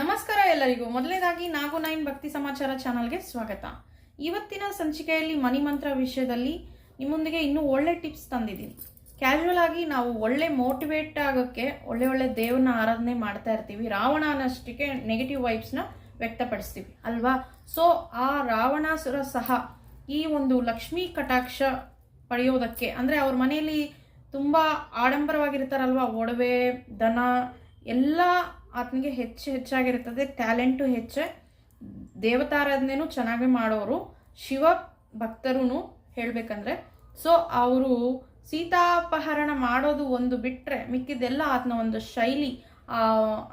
ನಮಸ್ಕಾರ ಎಲ್ಲರಿಗೂ. ಮೊದಲನೇದಾಗಿ ನಾಗು ನೈನ್ ಭಕ್ತಿ ಸಮಾಚಾರ ಚಾನಲ್ಗೆ ಸ್ವಾಗತ. ಇವತ್ತಿನ ಸಂಚಿಕೆಯಲ್ಲಿ ಮನಿ ಮಂತ್ರ ವಿಷಯದಲ್ಲಿ ನಿಮ್ಮೊಂದಿಗೆ ಇನ್ನೂ ಒಳ್ಳೆ ಟಿಪ್ಸ್ ತಂದಿದ್ದೀನಿ. ಕ್ಯಾಶುವಲ್ ಆಗಿ ನಾವು ಒಳ್ಳೆ ಮೋಟಿವೇಟ್ ಆಗೋಕ್ಕೆ, ಒಳ್ಳೆ ಒಳ್ಳೆ ದೇವ್ರನ್ನ ಆರಾಧನೆ ಮಾಡ್ತಾ ಇರ್ತೀವಿ. ರಾವಣ ಅನ್ನಷ್ಟಕ್ಕೆ ನೆಗೆಟಿವ್ ವೈಬ್ಸ್ನ ವ್ಯಕ್ತಪಡಿಸ್ತೀವಿ, ಅಲ್ವಾ? ಸೊ ಆ ರಾವಣಾಸುರ ಸಹ ಈ ಒಂದು ಲಕ್ಷ್ಮೀ ಕಟಾಕ್ಷ ಪಡೆಯೋದಕ್ಕೆ, ಅಂದರೆ ಅವ್ರ ಮನೆಯಲ್ಲಿ ತುಂಬ ಆಡಂಬರವಾಗಿರ್ತಾರಲ್ವ? ಒಡವೆ, ದನ, ಎಲ್ಲ ಆತನಿಗೆ ಹೆಚ್ಚು ಹೆಚ್ಚಾಗಿರ್ತದೆ ಟ್ಯಾಲೆಂಟು ಹೆಚ್ಚೆ. ದೇವತಾರಾಧನೆನೂ ಚೆನ್ನಾಗಿ ಮಾಡೋರು, ಶಿವ ಭಕ್ತರೂ ಹೇಳಬೇಕಂದ್ರೆ. ಸೊ, ಅವರು ಸೀತಾಪಹರಣ ಮಾಡೋದು ಒಂದು ಬಿಟ್ಟರೆ ಮಿಕ್ಕಿದೆಲ್ಲ ಆತನ ಒಂದು ಶೈಲಿ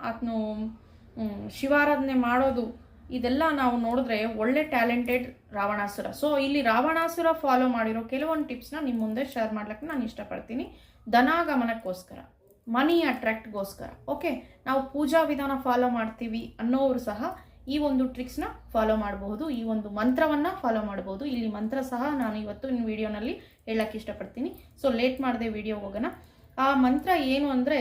ಆತನು ಶಿವಾರಾಧನೆ ಮಾಡೋದು, ಇದೆಲ್ಲ ನಾವು ನೋಡಿದ್ರೆ ಒಳ್ಳೆ ಟ್ಯಾಲೆಂಟೆಡ್ ರಾವಣಾಸುರ. ಸೊ, ಇಲ್ಲಿ ರಾವಣಾಸುರ ಫಾಲೋ ಮಾಡಿರೋ ಕೆಲವೊಂದು ಟಿಪ್ಸ್ನ ನಿಮ್ಮ ಮುಂದೆ ಶೇರ್ ಮಾಡ್ಲಿಕ್ಕೆ ನಾನು ಇಷ್ಟಪಡ್ತೀನಿ. ಧನಾಗಮನಕ್ಕೋಸ್ಕರ. ಮನಿ ಅಟ್ರ್ಯಾಕ್ಟ್ಗೋಸ್ಕರ ಓಕೆ ನಾವು ಪೂಜಾ ವಿಧಾನ ಫಾಲೋ ಮಾಡ್ತೀವಿ ಅನ್ನೋರು ಸಹ ಈ ಒಂದು ಟ್ರಿಕ್ಸ್ನ ಫಾಲೋ ಮಾಡಬಹುದು, ಈ ಒಂದು ಮಂತ್ರವನ್ನು ಫಾಲೋ ಮಾಡಬಹುದು. ಇಲ್ಲಿ ಮಂತ್ರ ಸಹ ನಾನು ಇವತ್ತು ನಿಮ್ಮ ವಿಡಿಯೋನಲ್ಲಿ ಹೇಳಕ್ಕೆ ಇಷ್ಟಪಡ್ತೀನಿ. ಸೊ ಲೇಟ್ ಮಾಡದೆ ವಿಡಿಯೋ ಹೋಗೋಣ. ಆ ಮಂತ್ರ ಏನು ಅಂದರೆ,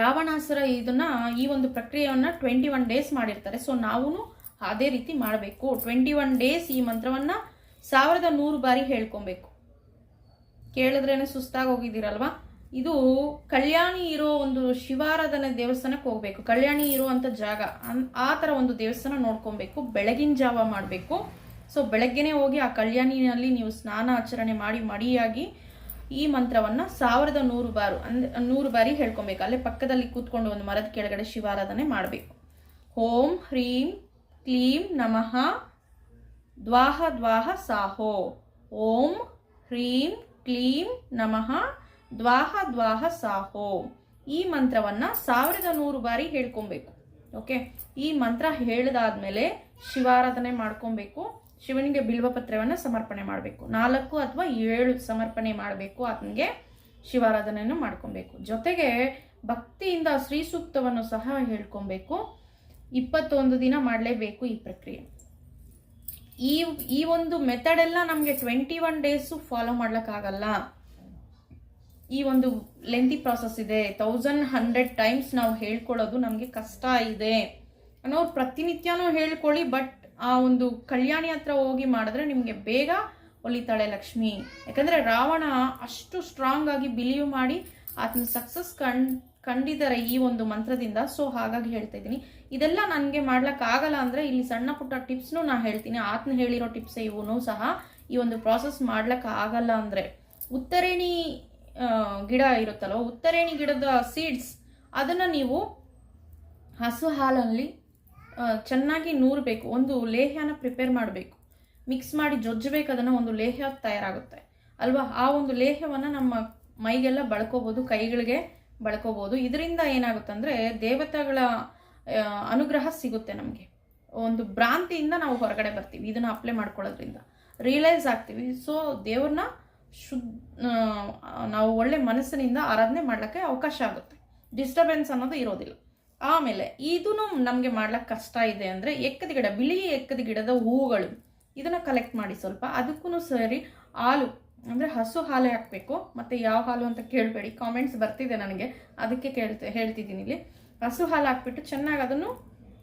ರಾವಣಾಸುರ ಇದನ್ನ ಈ ಒಂದು ಪ್ರಕ್ರಿಯೆಯನ್ನು ಟ್ವೆಂಟಿ ಒನ್ ಡೇಸ್ ಮಾಡಿರ್ತಾರೆ. ಸೊ ನಾವು ಅದೇ ರೀತಿ ಮಾಡಬೇಕು. ಟ್ವೆಂಟಿ ಒನ್ ಡೇಸ್ ಈ ಮಂತ್ರವನ್ನು ಸಾವಿರದ ನೂರು ಬಾರಿ ಹೇಳ್ಕೊಬೇಕು. ಕೇಳಿದ್ರೇನೆ ಸುಸ್ತಾಗಿ ಹೋಗಿದ್ದೀರಲ್ವಾ? ಇದು ಕಲ್ಯಾಣಿ ಇರೋ ಒಂದು ಶಿವಾರಾಧನೆ ದೇವಸ್ಥಾನಕ್ಕೆ ಹೋಗ್ಬೇಕು. ಕಲ್ಯಾಣಿ ಇರುವಂತ ಜಾಗ. ಆ ಥರ ಒಂದು ದೇವಸ್ಥಾನ ನೋಡ್ಕೊಬೇಕು. ಬೆಳಗಿನ ಜಾವ ಮಾಡಬೇಕು. ಸೊ ಬೆಳಗ್ಗೆನೆ ಹೋಗಿ ಆ ಕಲ್ಯಾಣಿನಲ್ಲಿ ನೀವು ಸ್ನಾನ, ಆಚರಣೆ ಮಾಡಿ ಮಡಿಯಾಗಿ ಈ ಮಂತ್ರವನ್ನ ಸಾವಿರದ ನೂರು ಬಾರು ಅಂದ್ರೆ ನೂರು ಬಾರಿ ಹೇಳ್ಕೊಬೇಕು. ಅಲ್ಲೇ ಪಕ್ಕದಲ್ಲಿ ಕೂತ್ಕೊಂಡು ಒಂದು ಮರದ ಕೆಳಗಡೆ ಶಿವಾರಾಧನೆ ಮಾಡಬೇಕು. ಓಂ ಹ್ರೀಂ ಕ್ಲೀಂ ನಮಃ ದ್ವಾಹ ದ್ವಾಹ ಸಾಹೋ. ಓಂ ಹ್ರೀಂ ಕ್ಲೀಂ ನಮಃ ದ್ವಾಹ ದ್ವಾಹ ಸಾಹೋ. ಈ ಮಂತ್ರವನ್ನ ಸಾವಿರದ ನೂರು ಬಾರಿ ಹೇಳ್ಕೊಬೇಕು. ಓಕೆ? ಈ ಮಂತ್ರ ಹೇಳಿದಾದ್ಮೇಲೆ ಶಿವಾರಾಧನೆ ಮಾಡ್ಕೊಬೇಕು. ಶಿವನಿಗೆ ಬಿಲ್ವಪತ್ರವನ್ನು ಸಮರ್ಪಣೆ ಮಾಡಬೇಕು. ನಾಲ್ಕು ಅಥವಾ ಏಳು ಸಮರ್ಪಣೆ ಮಾಡಬೇಕು. ಆತನಿಗೆ ಶಿವಾರಾಧನೆಯನ್ನು ಮಾಡ್ಕೊಬೇಕು. ಜೊತೆಗೆ ಭಕ್ತಿಯಿಂದ ಶ್ರೀ ಸೂಕ್ತವನ್ನು ಸಹ ಹೇಳ್ಕೊಬೇಕು. ಇಪ್ಪತ್ತೊಂದು ದಿನ ಮಾಡಲೇಬೇಕು ಈ ಪ್ರಕ್ರಿಯೆ. ಈ ಈ ಒಂದು ಮೆಥಡ್ ಎಲ್ಲ ನಮಗೆ ಟ್ವೆಂಟಿ ಒನ್ ಡೇಸು ಫಾಲೋ ಮಾಡ್ಲಿಕ್ಕಾಗಲ್ಲ. ಈ ಒಂದು ಲೆಂತಿ ಪ್ರಾಸೆಸ್ ಇದೆ. ತೌಸಂಡ್ ಹಂಡ್ರೆಡ್ ಟೈಮ್ಸ್ ನಾವು ಹೇಳ್ಕೊಳ್ಳೋದು ನಮಗೆ ಕಷ್ಟ ಇದೆ ಅನ್ನೋರು ಪ್ರತಿನಿತ್ಯನೂ ಹೇಳ್ಕೊಳ್ಳಿ ಬಟ್ ಆ ಒಂದು ಕಲ್ಯಾಣಿ ಹತ್ರ ಹೋಗಿ ಮಾಡಿದ್ರೆ ನಿಮಗೆ ಬೇಗ ಒಲಿತಾಳೆ ಲಕ್ಷ್ಮಿ. ಯಾಕಂದರೆ ರಾವಣ ಅಷ್ಟು ಸ್ಟ್ರಾಂಗ್ ಆಗಿ ಬಿಲೀವ್ ಮಾಡಿ ಆತನ ಸಕ್ಸಸ್ ಕಣ್ ಕಂಡಿದ್ದಾರೆ ಈ ಒಂದು ಮಂತ್ರದಿಂದ. ಸೊ ಹಾಗಾಗಿ ಹೇಳ್ತಾ ಇದ್ದೀನಿ. ಇದೆಲ್ಲ ನನಗೆ ಮಾಡ್ಲಿಕ್ಕಾಗಲ್ಲ ಅಂದ್ರೆ ಇಲ್ಲಿ ಸಣ್ಣ ಪುಟ್ಟ ಟಿಪ್ಸ್ನು ನಾನು ಹೇಳ್ತೀನಿ. ಆತನ ಹೇಳಿರೋ ಟಿಪ್ಸೇ ಇವನು ಸಹ ಈ ಒಂದು ಪ್ರಾಸೆಸ್ ಮಾಡ್ಲಿಕ್ಕೆ ಆಗಲ್ಲ ಅಂದರೆ. ಉತ್ತರೇಣಿ ಗಿಡ ಇರುತ್ತಲ್ವ ಉತ್ತರೇಣಿ ಗಿಡದ ಸೀಡ್ಸ್ ಅದನ್ನು ನೀವು ಹಸು ಹಾಲಲ್ಲಿ ಚೆನ್ನಾಗಿ ನೂರಬೇಕು, ಒಂದು ಲೇಹ್ಯನ ಪ್ರಿಪೇರ್ ಮಾಡಬೇಕು. ಮಿಕ್ಸ್ ಮಾಡಿ ಜೊಜ್ಜಬೇಕು, ಅದನ್ನು ಒಂದು ಲೇಹ್ಯ ತಯಾರಾಗುತ್ತೆ. ಅಲ್ವಾ? ಆ ಒಂದು ಲೇಹ್ಯವನ್ನು ನಮ್ಮ ಮೈಗೆಲ್ಲ ಬಳ್ಕೋಬೋದು, ಕೈಗಳಿಗೆ ಬಳ್ಕೋಬೋದು. ಇದರಿಂದ ಏನಾಗುತ್ತೆ ಅಂದರೆ ದೇವತೆಗಳ ಅನುಗ್ರಹ ಸಿಗುತ್ತೆ ನಮಗೆ. ಒಂದು ಭ್ರಾಂತಿಯಿಂದ ನಾವು ಹೊರಗಡೆ ಬರ್ತೀವಿ, ಇದನ್ನು ಅಪ್ಲೈ ಮಾಡ್ಕೊಳ್ಳೋದ್ರಿಂದ. ರಿಯಲೈಸ್ ಆಗ್ತೀವಿ. ಸೊ ದೇವ್ರನ್ನ ಶುದ್ಧ ನಾವು ಒಳ್ಳೆ ಮನಸ್ಸಿನಿಂದ ಆರಾಧನೆ ಮಾಡಲಿಕ್ಕೆ ಅವಕಾಶ ಆಗುತ್ತೆ. ಡಿಸ್ಟರ್ಬೆನ್ಸ್ ಅನ್ನೋದು ಇರೋದಿಲ್ಲ. ಆಮೇಲೆ ಇದೂ ನಮಗೆ ಮಾಡ್ಲಿಕ್ಕೆ ಕಷ್ಟ ಇದೆ ಅಂದರೆ ಎಕ್ಕದ ಗಿಡ, ಬಿಳಿ ಎಕ್ಕದ ಗಿಡದ ಹೂವುಗಳು, ಇದನ್ನು ಕಲೆಕ್ಟ್ ಮಾಡಿ ಸ್ವಲ್ಪ. ಅದಕ್ಕೂ ಸರಿ ಹಾಲು, ಅಂದರೆ ಹಸು ಹಾಲೇ ಹಾಕಬೇಕು. ಮತ್ತು ಯಾವ ಹಾಲು ಅಂತ ಕೇಳಬೇಡಿ. ಕಾಮೆಂಟ್ಸ್ ಬರ್ತಿದೆ ನನಗೆ. ಅದಕ್ಕೆ ಕೇಳ್ತೆ, ಹೇಳ್ತಿದ್ದೀನಿ ಇಲ್ಲಿ. ಹಸು ಹಾಲು ಹಾಕ್ಬಿಟ್ಟು ಚೆನ್ನಾಗಿ ಅದನ್ನು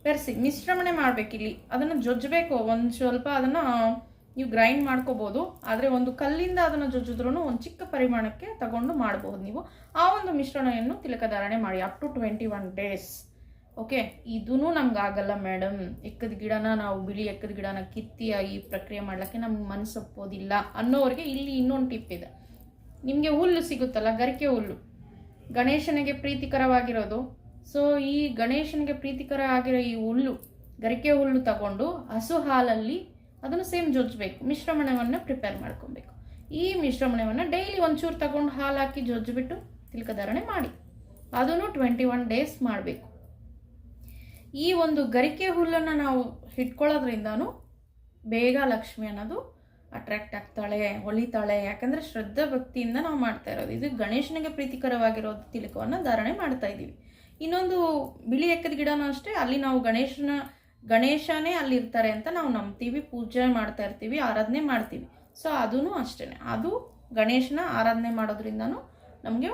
ಬೆರೆಸಿ, ಮಿಶ್ರಮಣೆ ಮಾಡಬೇಕಿಲ್ಲಿ. ಅದನ್ನು ಜೊಜ್ಜಬೇಕು. ಒಂದು ಸ್ವಲ್ಪ ಅದನ್ನು ನೀವು ಗ್ರೈಂಡ್ ಮಾಡ್ಕೋಬೋದು, ಆದರೆ ಒಂದು ಕಲ್ಲಿಂದ ಅದನ್ನು ಜೊಜ್ಜಿದ್ರೂ ಒಂದು ಚಿಕ್ಕ ಪರಿಮಾಣಕ್ಕೆ ತಗೊಂಡು ಮಾಡಬಹುದು ನೀವು. ಆ ಒಂದು ಮಿಶ್ರಣವನ್ನು ತಿಲಕಧಾರಣೆ ಮಾಡಿ up to twenty one days okay ಇದೂ ನಮ್ಗೆ ಆಗಲ್ಲ ಮೇಡಮ್ ಎಕ್ಕದ ಗಿಡನ ನಾವು ಬಿಳಿ ಎಕ್ಕದ ಗಿಡನ ಕಿತ್ತಿ ಈ ಪ್ರಕ್ರಿಯೆ ಮಾಡ್ಲಿಕ್ಕೆ ನಮ್ಗೆ ಮನಸ್ಸು ಒಪ್ಪೋದಿಲ್ಲ ಅನ್ನೋರಿಗೆ ಇಲ್ಲಿ ಇನ್ನೊಂದು ಟಿಪ್ ಇದೆ. ನಿಮಗೆ ಹುಲ್ಲು ಸಿಗುತ್ತಲ್ಲ, ಗರಿಕೆ ಹುಲ್ಲು. ಗಣೇಶನಿಗೆ ಪ್ರೀತಿಕರವಾಗಿರೋದು. ಸೊ ಈ ಗಣೇಶನಿಗೆ ಪ್ರೀತಿಕರ ಆಗಿರೋ ಈ ಹುಲ್ಲು, ಗರಿಕೆ ಹುಲ್ಲು ತಗೊಂಡು ಹಸು ಹಾಲಲ್ಲಿ ಅದನ್ನು ಸೇಮ್ ಜೊಜ್ಜಬೇಕು ಮಿಶ್ರಮಣವನ್ನು ಪ್ರಿಪೇರ್ ಮಾಡ್ಕೊಬೇಕು. ಈ ಮಿಶ್ರಮಣವನ್ನು ಡೈಲಿ ಒಂಚೂರು ತಗೊಂಡು ಹಾಲು ಹಾಕಿ ಜೊಜ್ಜಿಬಿಟ್ಟು ತಿಲಕಧಾರಣೆ ಮಾಡಿ. ಅದನ್ನು ಟ್ವೆಂಟಿ ಒನ್ ಡೇಸ್ ಮಾಡಬೇಕು. ಈ ಒಂದು ಗರಿಕೆ ಹುಲ್ಲನ್ನು ನಾವು ಇಟ್ಕೊಳ್ಳೋದ್ರಿಂದನೂ ಬೇಗ ಲಕ್ಷ್ಮಿ ಅನ್ನೋದು ಅಟ್ರಾಕ್ಟ್ ಆಗ್ತಾಳೆ ಹೊಳಿತಾಳೆ ಯಾಕಂದರೆ ಶ್ರದ್ಧಾ ಭಕ್ತಿಯಿಂದ ನಾವು ಮಾಡ್ತಾ ಇರೋದು. ಇದು ಗಣೇಶನಿಗೆ ಪ್ರೀತಿಕರವಾಗಿರೋದು ತಿಲಕವನ್ನು ಧಾರಣೆ ಮಾಡ್ತಾ ಇದ್ದೀವಿ ಇನ್ನೊಂದು ಬಿಳಿ ಎಕ್ಕದ ಗಿಡನೂ ಅಷ್ಟೇ, ಅಲ್ಲಿ ನಾವು ಗಣೇಶನ ಗಣೇಶನೇ ಅಲ್ಲಿ ಇರ್ತಾರೆ ಅಂತ ನಾವು ನಂಬ್ತೀವಿ, ಪೂಜೆ ಮಾಡ್ತಾ ಇರ್ತೀವಿ, ಆರಾಧನೆ ಮಾಡ್ತೀವಿ. ಸೊ ಅದೂ ಅಷ್ಟೇ ಅದು ಗಣೇಶನ ಆರಾಧನೆ ಮಾಡೋದ್ರಿಂದನೂ ನಮಗೆ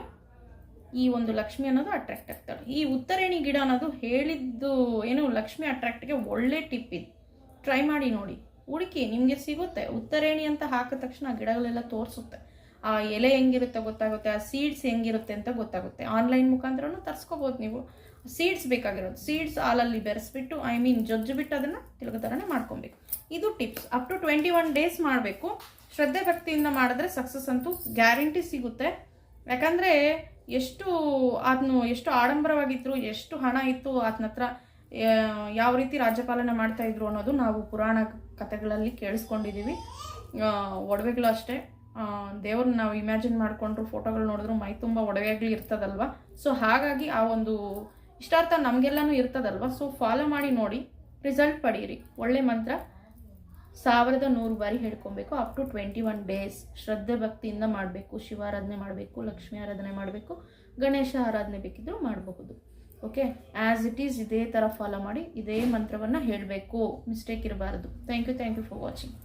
ಈ ಒಂದು ಲಕ್ಷ್ಮಿ ಅನ್ನೋದು ಅಟ್ರಾಕ್ಟ್ ಆಗ್ತಾಳೆ. ಈ ಉತ್ತರೇಣಿ ಗಿಡ ಅನ್ನೋದು ಹೇಳಿದ್ದು ಏನು, ಲಕ್ಷ್ಮಿ ಅಟ್ರಾಕ್ಟ್ಗೆ ಒಳ್ಳೆ ಟಿಪ್ ಇದು. ಟ್ರೈ ಮಾಡಿ ನೋಡಿ. ಹುಡುಕಿ, ನಿಮಗೆ ಸಿಗುತ್ತೆ. ಉತ್ತರೇಣಿ ಅಂತ ಹಾಕಿದ ತಕ್ಷಣ ಆ ಗಿಡಗಳೆಲ್ಲ ತೋರಿಸುತ್ತೆ. ಆ ಎಲೆ ಹೆಂಗಿರುತ್ತೆ ಗೊತ್ತಾಗುತ್ತೆ, ಆ ಸೀಡ್ಸ್ ಹೆಂಗಿರುತ್ತೆ ಅಂತ ಗೊತ್ತಾಗುತ್ತೆ. ಆನ್ಲೈನ್ ಮುಖಾಂತರನೂ ತರಿಸ್ಕೋಬೋದು ನೀವು. ಸೀಡ್ಸ್ ಬೇಕಾಗಿರೋದು. ಸೀಡ್ಸ್ ಹಾಲಲ್ಲಿ ಬೆರೆಸ್ಬಿಟ್ಟು ಐ ಮೀನ್ ಜಜ್ಜಿಬಿಟ್ಟು ಅದನ್ನು ತಿರುಗೋ ಥರನೇ ಮಾಡ್ಕೊಬೇಕು. ಇದು tips up to twenty one days ಮಾಡಬೇಕು. ಶ್ರದ್ಧೆ ಭಕ್ತಿಯಿಂದ ಮಾಡಿದ್ರೆ ಸಕ್ಸಸ್ ಅಂತೂ ಗ್ಯಾರಂಟಿ ಸಿಗುತ್ತೆ. ಯಾಕಂದರೆ ಎಷ್ಟು ಆತನು ಎಷ್ಟು ಆಡಂಬರವಾಗಿತ್ತು ಎಷ್ಟು ಹಣ ಇತ್ತು ಆತನ ಹತ್ರ ಯಾವ ರೀತಿ ರಾಜ್ಯಪಾಲನೆ ಮಾಡ್ತಾಯಿದ್ರು ಅನ್ನೋದು ನಾವು ಪುರಾಣ ಕಥೆಗಳಲ್ಲಿ ಕೇಳಿಸ್ಕೊಂಡಿದ್ದೀವಿ ಒಡವೆಗಳು ಅಷ್ಟೇ. ದೇವ್ರನ್ನ ನಾವು ಇಮ್ಯಾಜಿನ್ ಮಾಡಿಕೊಂಡ್ರು ಫೋಟೋಗಳು ನೋಡಿದ್ರು ಮೈ ತುಂಬ ಒಡವೆಗಳು ಇರ್ತದಲ್ವ? ಸೊ ಹಾಗಾಗಿ ಆ ಒಂದು ಇಷ್ಟಾರ್ಥ ನಮಗೆಲ್ಲನೂ ಇರ್ತದಲ್ವ? ಸೊ ಫಾಲೋ ಮಾಡಿ ನೋಡಿ ರಿಸಲ್ಟ್ ಪಡೀರಿ. ಒಳ್ಳೆ ಮಂತ್ರ. ಸಾವಿರದ ನೂರು ಬಾರಿ ಹೇಳ್ಕೊಬೇಕು up to twenty one days ಶ್ರದ್ಧೆ ಭಕ್ತಿಯಿಂದ ಮಾಡಬೇಕು ಶಿವಾರಾಧನೆ ಮಾಡಬೇಕು, ಲಕ್ಷ್ಮೀ ಆರಾಧನೆ ಮಾಡಬೇಕು, ಗಣೇಶ ಆರಾಧನೆ ಬೇಕಿದ್ದರೂ ಮಾಡಬಹುದು. ಓಕೆ ಆ್ಯಸ್ ಇಟ್ ಈಸ್ ಇದೇ ಥರ ಫಾಲೋ ಮಾಡಿ, ಇದೇ ಮಂತ್ರವನ್ನು ಹೇಳಬೇಕು. ಮಿಸ್ಟೇಕ್ ಇರಬಾರ್ದು. Thank you thank you for watching